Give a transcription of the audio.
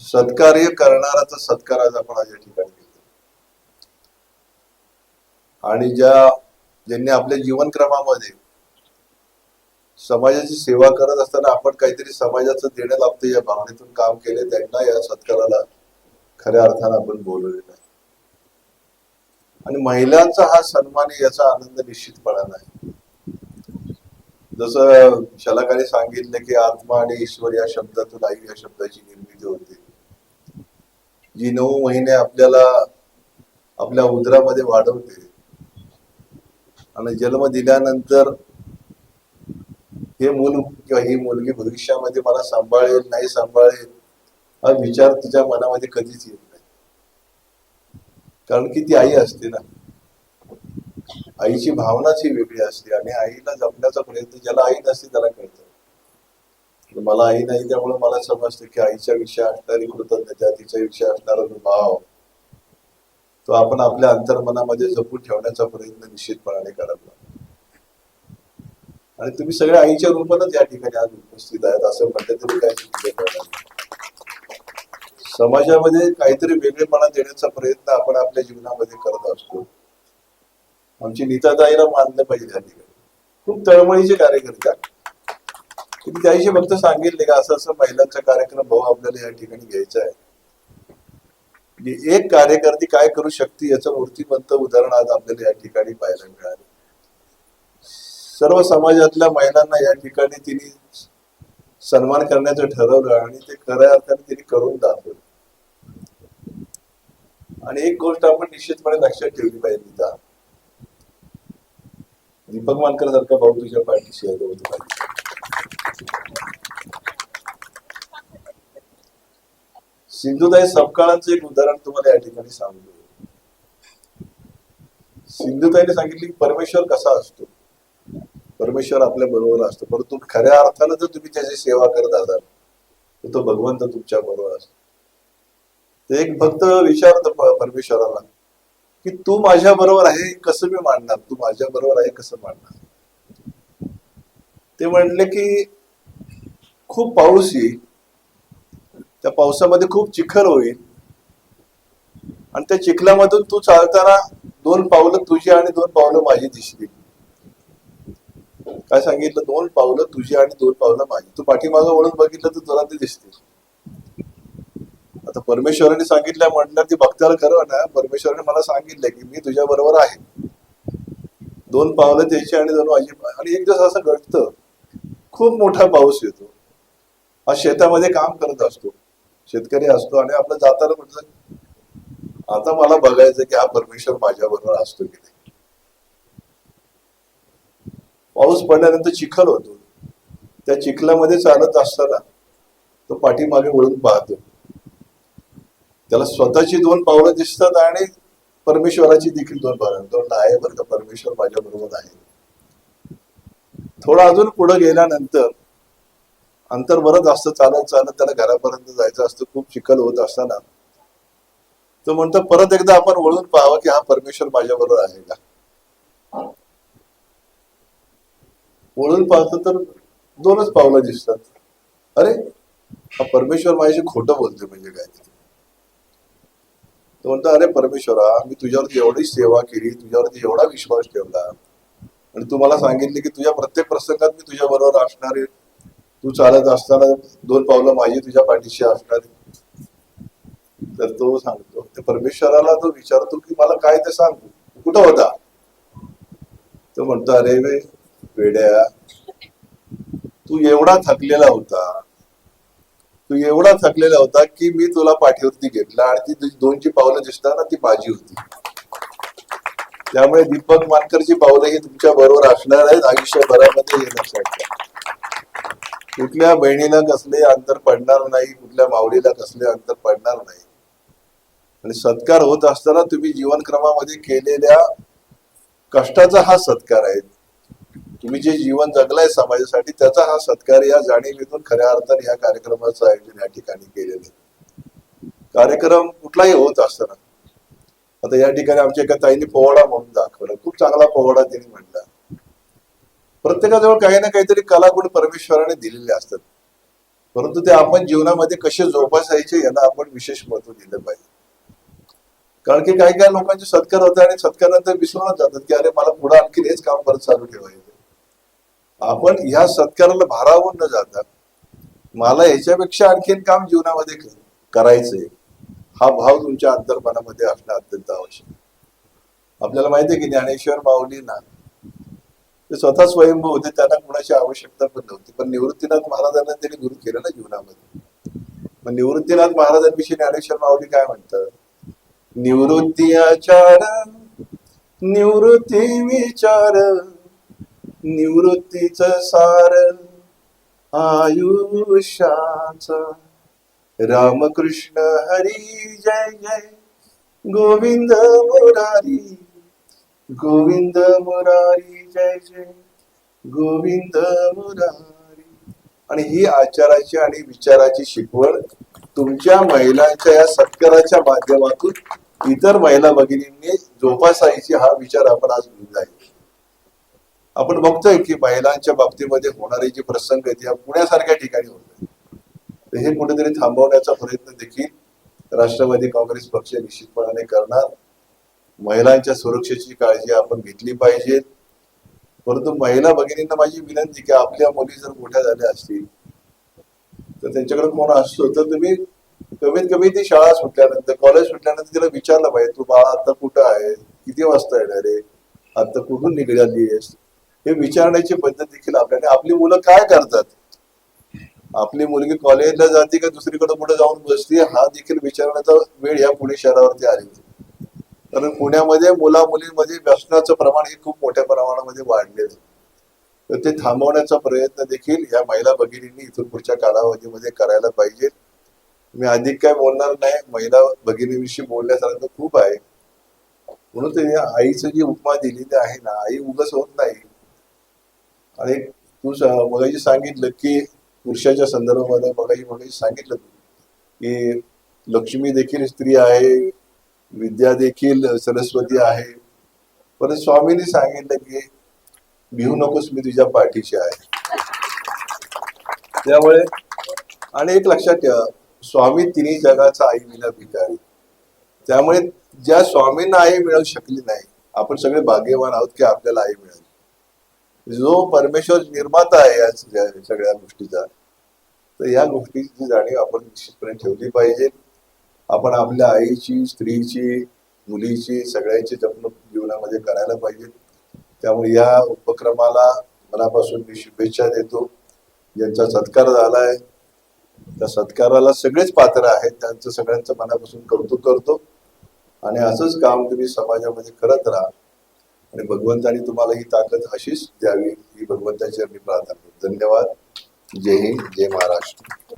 सत्कार्य करणाराचा सत्कार आज आपण आज या ठिकाणी केला आणि ज्या ज्यांनी आपल्या जीवनक्रमामध्ये समाजाची सेवा करत असताना आपण काहीतरी समाजाचं देणं लागतं या भावनेतून काम केले त्यांना या सत्काराला खऱ्या अर्थानं आपण बोलवलेलं आहे. आणि महिलांचा हा सन्मान याचा आनंद निश्चितपणा नाही. जसं शलाकाने सांगितलं की आत्मा आणि ईश्वर या शब्दातून आई या शब्दाची निर्मिती होते. जी नऊ महिने आपल्याला आपल्या उदरामध्ये वाढवते. आणि जन्म दिल्यानंतर हे मूल किंवा ही मुलगी भविष्यामध्ये मला सांभाळेल नाही सांभाळेल हा विचार तिच्या मनामध्ये कधीच येत नाही. कारण की ती आई असते ना. आईची भावनाच ही वेगळी असते आणि आईला जपण्याचा प्रयत्न ज्याला आई नसते त्याला कळतं. म्हणजे मला आई नाही त्यामुळे मला समजतं की आईच्या विषयी असणारी कृतज्ञता तिच्या विषयी असणारा जो भाव. तो आपण आपल्या अंतर्मनामध्ये जपून ठेवण्याचा प्रयत्न निश्चितपणाने करावा आणि तुम्ही सगळ्या आईच्या रूपातच या ठिकाणी आज उपस्थित आहेत असं म्हटलं तरी काय चुकीचं समाजामध्ये काहीतरी वेगळेपणा देण्याचा प्रयत्न आपण आपल्या जीवनामध्ये करत असतो. आमची नीताताईला मानलं पाहिजे त्या ठिकाणी. खूप तळमळीचे कार्यकर्ता की त्या त्याशी फक्त सांगितले का असं असं महिलांचा कार्यक्रम भाऊ आपल्याला या ठिकाणी घ्यायचा आहे. म्हणजे एक कार्यकर्ती काय करू शकते याचं मूर्तिमंत उदाहरण आज आपल्याला या ठिकाणी पाहायला मिळालं. सर्व समाजातल्या महिलांना या ठिकाणी तिने सन्मान करण्याचं ठरवलं आणि ते खऱ्या अर्थाने तिने करून दाखवलं. आणि एक गोष्ट आपण निश्चितपणे लक्षात ठेवली पाहिजे. तिथं दीपक मानकर सारखा भाऊ तुझ्या पाठीशी आलो होतो. पाहिजे सिंधुताई सपकाळांचं एक उदाहरण तुम्हाला या ठिकाणी सांगतो. सिंधुताईने सांगितले की परमेश्वर कसा असतो? परमेश्वर आपल्या बरोबर असतो. परंतु खऱ्या अर्थानं जर तुम्ही त्याची सेवा करत असाल तर तो भगवंत तुमच्या बरोबर असतो. ते एक भक्त विचारतो परमेश्वराला की तू माझ्या बरोबर आहे कसं मी मांडणार? तू माझ्या बरोबर आहे कसं मांडणार? ते म्हणले की खूप पाऊस येईल त्या पावसामध्ये खूप चिखल होईल. आणि त्या चिखलामधून तू चालताना दोन पावलं तुझी आणि दोन पावलं माझी दिसली. काय सांगितलं? दोन पावलं तुझी आणि दोन पावलं माझी. तू पाठीमागं वळून बघितलं तर तुला ते दिसतील. आता परमेश्वराने सांगितलं म्हणलं ती भक्ताला खरं ना परमेश्वराने मला सांगितलं की मी तुझ्या बरोबर आहे. दोन पावलं त्याची आणि दोन माझी. आणि एक दिवस असं घडतं खूप मोठा पाऊस येतो. हा शेतामध्ये काम करत असतो. शेतकरी असतो आणि आपलं जाताना म्हटलं आता मला बघायचं की हा परमेश्वर माझ्या बरोबर असतो की नाही. पाऊस पडल्यानंतर चिखल होतो. त्या चिखलामध्ये चालत असताना तो पाठीमागे वळून पाहतो. त्याला स्वतःची दोन पावलं दिसतात आणि परमेश्वराची देखील दोन पावलं. तो आहे बरं का परमेश्वर माझ्या बरोबर आहे. थोडं अजून पुढे गेल्यानंतर अंतर बरंच असतं चालत चालत त्याला घरापर्यंत जायचं असतं खूप चिखल होत असताना. तो म्हणतो परत एकदा आपण वळून पाहावं की हा परमेश्वर माझ्या बरोबर आहे का? वळून पाहतो तर दोनच पावलं दिसतात. अरे हा परमेश्वर माझ्याशी खोटं बोलतोय म्हणजे काय? तो म्हणतो अरे परमेश्वरा मी तुझ्यावरती एवढी सेवा केली तुझ्यावरती एवढा विश्वास ठेवला. आणि तुम्हाला सांगितले की तुझ्या प्रत्येक प्रसंगात मी तुझ्या बरोबर असणारी तू चालत असताना दोन पावलं माझी तुझ्या पाठीशी असणार. तर तो सांगतो ते परमेश्वराला तो विचारतो की मला काय ते सांग? कुठं होता? तो म्हणतो अरे वे वेड्या तू एवढा थकलेला होता. तू एवढा थकलेला होता की मी तुला पाठीवरती घेतला आणि ती तुझी पावलं दिसताना ती माझी होती. त्यामुळे दीपक मानकरची पावलं ही तुमच्या बरोबर असणार आहेत आयुष्यभरामध्ये हे लक्षात कुठल्या बहिणीला कसले अंतर पडणार नाही कुठल्या माऊलीला कसले अंतर पडणार नाही. आणि सत्कार होत असताना तुम्ही जीवनक्रमामध्ये केलेल्या कष्टाचा हा सत्कार आहे. तुम्ही जे जीवन जगलाय समाजासाठी त्याचा हा सत्कार या जाणीवेतून खऱ्या अर्थाने या कार्यक्रमाचं आयोजन या ठिकाणी केलेलं आहे. कार्यक्रम कुठलाही होत असताना. आता या ठिकाणी आमच्या एका ताईने पोवाडा म्हणून दाखवला. खूप चांगला पोवाडा त्यांनी म्हणला. प्रत्येकाजवळ काही ना काहीतरी कलागुण परमेश्वराने दिलेले असतात. परंतु ते आपण जीवनामध्ये कसे जोपासायचे याला आपण विशेष महत्त्व दिलं पाहिजे. कारण की काही काही लोकांचे सत्कार होते आणि सत्कारानंतर विसरूनच जातात की अरे मला पुढे आणखी हेच काम परत चालू ठेवायचं आपण ह्या सत्काराला भारावून न जाता मला याच्यापेक्षा आणखीन काम जीवनामध्ये करायचंय. हा भाव तुमच्या अंतर्मनामध्ये असणं अत्यंत आवश्यक आपल्याला माहिती आहे की ज्ञानेश्वर माऊलींना ते स्वतः स्वयंभू होते त्यांना कुणाची आवश्यकता पण नव्हती. पण निवृत्तीनाथ महाराजांना त्यांनी गुरु केलं ना जीवनामध्ये. मग निवृत्तीनाथ महाराजांविषयी ज्ञानेश्वर माऊली काय म्हणतात? निवृत्ती आचार निवृत्ती विचार निवृत्तीच सार आयुष्याचा. रामकृष्ण हरी जय जय गोविंद मुरारी. गोविंद मुरारी जय जय. गोविंद मुरारी. आणि ही आचाराची आणि विचाराची शिकवण तुमच्या महिलांच्या या सत्काराच्या माध्यमातून इतर महिला भगिनींनी जोपासायची हा विचार आपण आज घेऊन जाईल आपण बघतोय की महिलांच्या बाबतीमध्ये होणारे जे प्रसंग आहेत या पुण्यासारख्या ठिकाणी होत आहेत. हे कुठेतरी थांबवण्याचा प्रयत्न देखील राष्ट्रवादी काँग्रेस पक्ष निश्चितपणाने करणार. महिलांच्या सुरक्षेची काळजी आपण घेतली पाहिजे. परंतु महिला भगिनींना माझी विनंती की आपल्या मुली जर मोठ्या झाल्या असतील तर त्यांच्याकडे कोण असतो? तर तुम्ही कमीत कमी ती शाळा सुटल्यानंतर कॉलेज सुटल्यानंतर तिला विचारलं पाहिजे तू बाळा आता कुठं आहे? किती वाजता येणार आहे? आता कुठून निघाली आहेस? हे विचारण्याची पद्धत देखील आपल्याला आपली मुलं काय करतात? आपली मुलगी कॉलेजला जाते का दुसरीकडे कुठे जाऊन बसते? हा देखील विचारण्याचा वेळ या पुणे शहरावरती आलेली कारण पुण्यामध्ये मुला मुलींमध्ये व्यसनाचं प्रमाण हे खूप मोठ्या प्रमाणामध्ये वाढलेलं तर ते थांबवण्याचा प्रयत्न देखील या महिला भगिनींनी इथून पुढच्या कालावधीमध्ये करायला पाहिजे. मी अधिक काय बोलणार नाही. महिला भगिनीविषयी बोलण्यासारखं खूप आहे. म्हणून ते आईचं जी उपमा दिलेली आहे ना आई उगस होत नाही. आणि तू मगाशी सांगितलं की पुरुषाच्या संदर्भामध्ये मगाशी मगाशी सांगितलं तू की लक्ष्मी देखील स्त्री आहे. विद्या देखील सरस्वती आहे. परत स्वामींनी सांगितलं की भिवू नकोस मी तुझ्या पाठीशी आहे. त्यामुळे आणि एक लक्षात ठेवा स्वामी तिन्ही जगाचा आई विना भिकारी. त्यामुळे ज्या स्वामींना आई मिळवू शकली नाही आपण सगळे भाग्यवान आहोत की आपल्याला आई मिळाली. जो परमेश्वर निर्माता आहे या सगळ्या गोष्टीचा तर या गोष्टीची जाणीव आपण निश्चितपणे ठेवली पाहिजे. आपण आपल्या आईची स्त्रीची मुलीची सगळ्यांची जपणूक जीवनामध्ये करायला पाहिजे. त्यामुळे या उपक्रमाला मनापासून मी शुभेच्छा देतो. ज्यांचा सत्कार झालाय. त्या सत्काराला सगळेच पात्र आहेत. त्यांचं सगळ्यांचं मनापासून कौतुक करतो. आणि असंच काम तुम्ही समाजामध्ये करत राहा. आणि भगवंतानी तुम्हाला ही ताकद अशीच द्यावी ही भगवंताची आम्ही प्रार्थना धन्यवाद. जय हिंद. जय महाराष्ट्र.